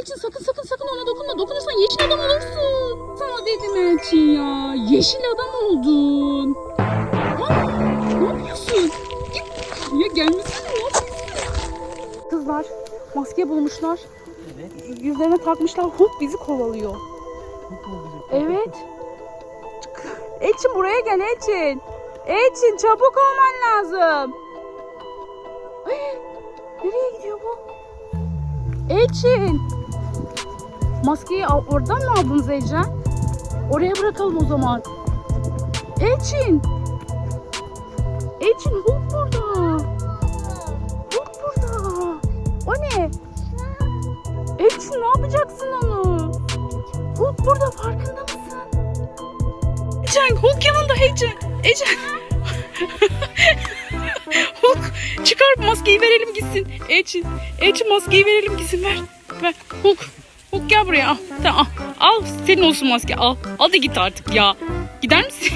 Elçin sakın sakın sakın ona dokunma. Dokunursan yeşil adam olursun. Sana dedim Elçin ya. Yeşil adam oldun. Ha, ne yapıyorsun? Git. Ya gelmesene ne yapıyorsun? Kızlar maske bulmuşlar. Evet. Yüzlerine takmışlar. Hop bizi kovalıyor. Evet. Elçin buraya gel Elçin. Elçin çabuk olman lazım. Elçin. Maskeyi oradan mı aldınız Ecren? Oraya bırakalım o zaman. Elçin. Elçin Hulk burada. Hulk burada. O ne? Elçin ne yapacaksın onu? Hulk burada farkında mısın? Ecen Hulk yanında Ecen. Ecen. Çıkar maskeyi verelim gitsin. Ecin. Ecin maskeyi verelim gitsin ver. Ver. Hulk. Hulk gel buraya al. Tamam. Al senin olsun maske al. Al da git artık ya. Gider misin?